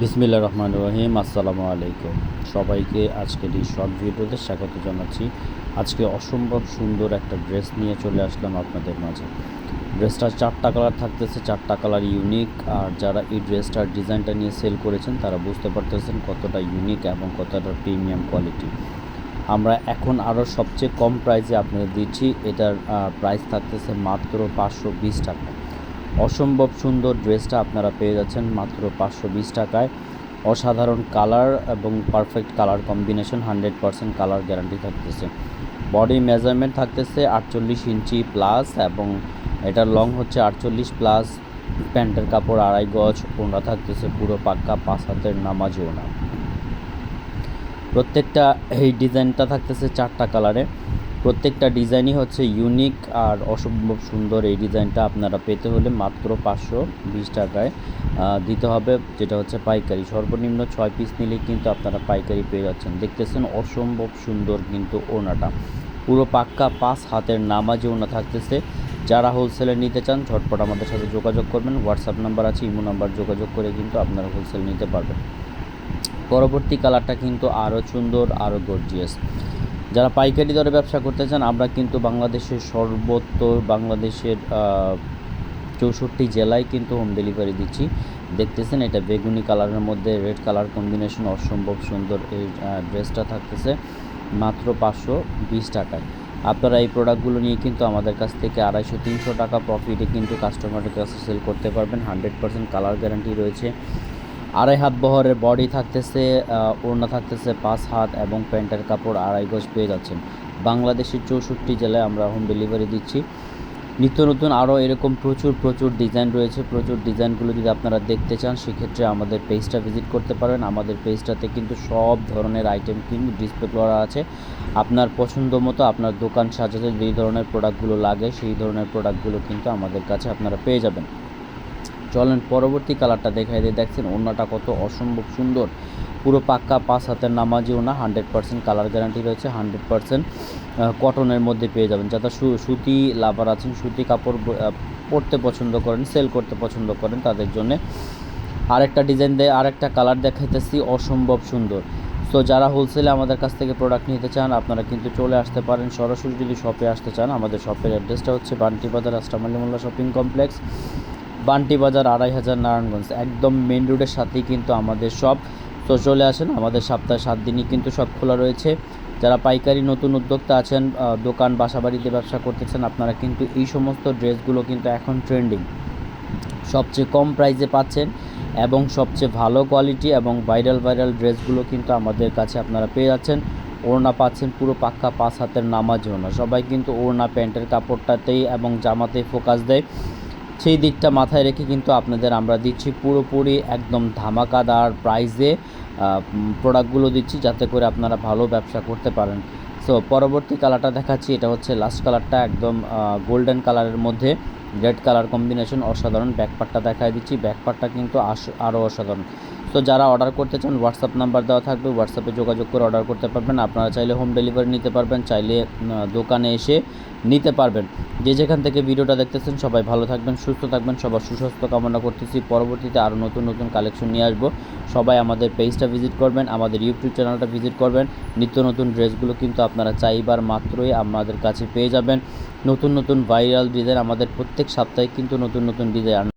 বিসমিল্লা রহমান রহিম, আসসালামু আলাইকুম। সবাইকে আজকের এই শর্ট ভিডিওতে স্বাগত জানাচ্ছি। আজকে অসম্ভব সুন্দর একটা ড্রেস নিয়ে চলে আসলাম আপনাদের মাঝে। ড্রেসটা চারটা কালার থাকতেছে, চারটা কালার ইউনিক আর যারা এই ড্রেসটার ডিজাইনটা নিয়ে সেল করেছেন, তারা বুঝতে পারতেছেন কতটা ইউনিক এবং কতটা প্রিমিয়াম কোয়ালিটি আমরা এখন আরও সবচেয়ে কম প্রাইসে আপনাদের দিচ্ছি। এটার প্রাইস থাকতেছে মাত্র পাঁচশো বিশ টাকা। অসম্ভব সুন্দর ড্রেসটা আপনারা পেয়ে যাচ্ছেন মাত্র পাঁচশো বিশ টাকায়। অসাধারণ কালার এবং perfect colour combination, hundred percent colour guarantee থাকতেছে। বডি মেজারমেন্ট থাকতেছে আটচল্লিশ ইঞ্চি প্লাস এবং এটার লং হচ্ছে আটচল্লিশ প্লাস। প্যান্টের কাপড় আড়াই গজ ওনা থাকতেছে পুরো পাক্কা, পাঁচ হাতের নামাজি ওনা প্রত্যেকটা এই ডিজাইনটা থাকতেছে চারটা কালারে। প্রত্যেকটা ডিজাইনই হচ্ছে ইউনিক আর অসম্ভব সুন্দর। এই ডিজাইনটা আপনারা পেতে হলে মাত্র পাঁচশো বিশ টাকায় দিতে হবে, যেটা হচ্ছে পাইকারি। সর্বনিম্ন ছয় পিস নিলে কিন্তু আপনারা পাইকারি পেয়ে যাচ্ছেন। দেখতেছেন অসম্ভব সুন্দর কিন্তু ওনাটা। পুরো পাক্কা পাঁচ হাতের নামাজে ওনা থাকতেছে। যারা হোলসেলে নিতে চান, ঝটপট আমাদের সাথে যোগাযোগ করবেন। হোয়াটসঅ্যাপ নাম্বার আছে, ইমো নাম্বার যোগাযোগ করে কিন্তু আপনারা হোলসেল নিতে পারবেন। পরবর্তী কালারটা কিন্তু আরও সুন্দর আরও গর্জিয়াস যারা পাইকারি দরে ব্যবসা করতে চান, আমরা কিন্তু বাংলাদেশের সর্বত্র বাংলাদেশের চৌষট্টি জেলায় কিন্তু হোম ডেলিভারি দিচ্ছি। দেখতেছেন, এটা বেগুনি কালারের মধ্যে রেড কালার কম্বিনেশন অসম্ভব সুন্দর এই ড্রেসটা থাকতেছে। মাত্র পাঁচশো বিশ টাকায়। আপনারা এই প্রোডাক্টগুলো নিয়ে কিন্তু আমাদের কাছ থেকে আড়াইশো, তিনশো টাকা প্রফিটে কিন্তু কাস্টমারের কাছে সেল করতে পারবেন। হান্ড্রেড পার্সেন্ট কালার গ্যারান্টি রয়েছে। আড়াই হাত বহরের বডি থাকতেছে ওড়না থাকতেছে, পাঁচ হাত এবং প্যান্টের কাপড় আড়াই গজ পেয়ে যাচ্ছেন। বাংলাদেশের চৌষট্টি জেলায় আমরা হোম ডেলিভারি দিচ্ছি। নিত্য নতুন আরও এরকম প্রচুর প্রচুর ডিজাইন রয়েছে। প্রচুর ডিজাইনগুলো যদি আপনারা দেখতে চান, সেক্ষেত্রে আমাদের পেজটা ভিজিট করতে পারেন আমাদের পেজটাতে কিন্তু সব ধরনের আইটেম কিন্তু ডিসপ্লে করা আছে। আপনার পছন্দ মতো আপনার দোকান সাজাতে যেই ধরনের প্রোডাক্টগুলো লাগে, সেই ধরনের প্রোডাক্টগুলো কিন্তু আমাদের কাছে আপনারা পেয়ে যাবেন। চলেন পরবর্তী কালারটা দেখাই দিয়ে দেখছেন ওনাটা কত অসম্ভব সুন্দর। পুরো পাক্কা পাঁচ হাতের নামাজি ওনা হান্ড্রেড পার্সেন্ট কালার গ্যারান্টি রয়েছে হান্ড্রেড পার্সেন্ট কটনের মধ্যে পেয়ে যাবেন। সু- সুতি লাভার আছেন, সুতি কাপড় পরতে পছন্দ করেন সেল করতে পছন্দ করেন, তাদের জন্য আরেকটা ডিজাইন দেয় আরেকটা কালার দেখাইতেছি, অসম্ভব সুন্দর। তো যারা হোলসেলে আমাদের কাছ থেকে প্রোডাক্ট নিতে চান, আপনারা কিন্তু চলে আসতে পারেন। সরাসরি যদি শপে আসতে চান, আমাদের শপের অ্যাড্রেসটা হচ্ছে বান্টি বাজার আস্টামালি মোল্লা শপিং কমপ্লেক্স বান্টি বাজার আড়াই হাজার নারায়ণগঞ্জ। একদম মেন রোডের সাথেই কিন্তু আমাদের সব। তো চলে আসেন, আমাদের সপ্তাহে সাত দিনই কিন্তু সব খোলা রয়েছে। যারা পাইকারি নতুন উদ্যোক্তা আছেন দোকান, বাসাবাড়িতে ব্যবসা করতেছেন, আপনারা কিন্তু এই সমস্ত ড্রেসগুলো কিন্তু এখন ট্রেন্ডিং সবচেয়ে কম প্রাইসে পাচ্ছেন এবং সবচেয়ে ভালো কোয়ালিটি এবং ভাইরাল ভাইরাল ড্রেসগুলো কিন্তু আমাদের কাছে আপনারা পেয়ে যাচ্ছেন। ওড়না পাচ্ছেন পুরো পাক্কা পাঁচ হাতের নামাজ ওড়না। সবাই কিন্তু ওড়না, প্যান্টের কাপড়টাতেই এবং জামাতেই ফোকাস দেয়। সেই দিকটা মাথায় রেখে কিন্তু আপনাদের আমরা দিচ্ছি পুরোপুরি একদম ধামাকাদার প্রাইসে প্রোডাক্টগুলো দিচ্ছি যাতে করে আপনারা ভালো ব্যবসা করতে পারেন। সো পরবর্তী কালারটা দেখাচ্ছি, এটা হচ্ছে লাস্ট কালারটা একদম গোল্ডেন কালারের মধ্যে রেড কালার কম্বিনেশন অসাধারণ। ব্যাকপারটা দেখায় দিচ্ছি ব্যাকপার্টটা কিন্তু আরও অসাধারণ। তো যারা অর্ডার করতে চান হোয়াটসঅ্যাপ নাম্বার দেওয়া থাকবে। হোয়াটসঅ্যাপে যোগাযোগ করে অর্ডার করতে পারবেন। আপনারা চাইলে হোম ডেলিভারি নিতে পারবেন, চাইলে দোকানে এসে নিতে পারবেন। যে যেখান থেকে ভিডিওটা দেখতেছেন, সবাই ভালো থাকবেন, সুস্থ থাকবেন। সবার সুস্বাস্থ্য কামনা করতেছি। পরবর্তীতে আরও নতুন নতুন কালেকশন নিয়ে আসব। সবাই আমাদের পেজটা ভিজিট করবেন, আমাদের ইউটিউব চ্যানেলটা ভিজিট করবেন। নিত্য নতুন ড্রেসগুলো কিন্তু আপনারা চাইবার মাত্রই আমাদের কাছে পেয়ে যাবেন। নতুন নতুন ভাইরাল ডিজাইন আমাদের প্রত্যেক সপ্তাহে কিন্তু নতুন নতুন ডিজাইন